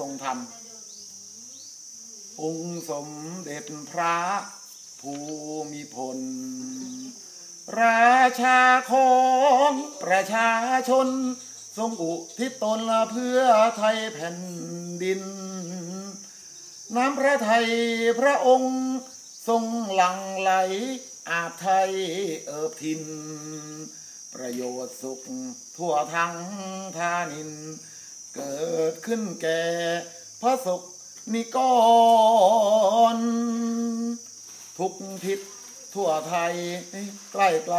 ทรงธรรมองค์สมเด็จพระภูมิพล ราชาของประชาชน ทรงอุทิศตนเพื่อไทยแผ่นดิน น้ำพระไทยพระองค์ทรงหลั่งไหล อาบไทยเอิบทิน ประโยชน์สุขทั่วทั้งทานิน เกิดขึ้นแก่พระศกนิกร ทุกทิศทั่วไทยใกล้ไกล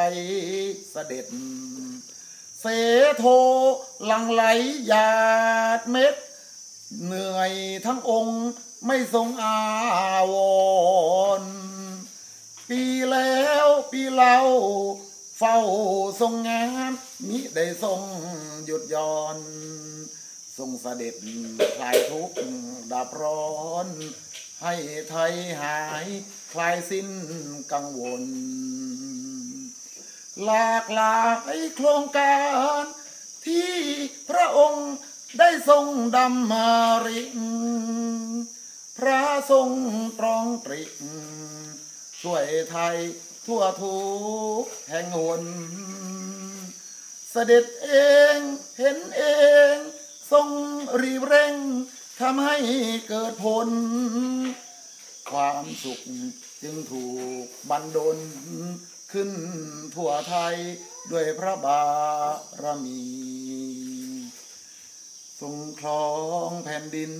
เสด็จ เสโทลังไหลหยาดเม็ด เหนื่อยทั้งองค์ไม่ทรงอาวร ปีแล้วปีเล่าเฝ้าทรงงานมิได้ทรงหยุดย่อน ทรงเสด็จคลายทุกข์ดับร้อน ให้ไทยหายคลายสิ้นกังวล หลากหลายโครงการ ที่พระองค์ได้ทรงดำมาริงพระทรงตรองตริกช่วยไทยทั่วทุกแห่งหนเสด็จเองเห็นเอง ทรงรีบเร่งทำให้เกิดผล ความสุขจึงถูกบันดลขึ้นทั่วไทยด้วยพระบารมี ทรงครองแผ่นดิน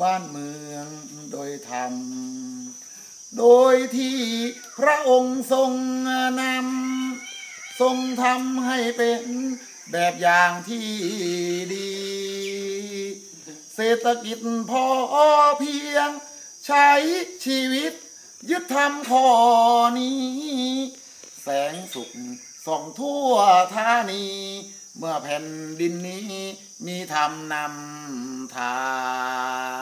บ้านเมืองโดยธรรม โดยที่พระองค์ทรงนำทรงทำให้เป็นแบบอย่างที่ดี รษฐกิจพอเพียง ใช้ชีวิต ยึดทำข้อนี้ แสงสุขส่องทั่วธานี เมื่อแผ่นดินนี้มีธรรมนำทาง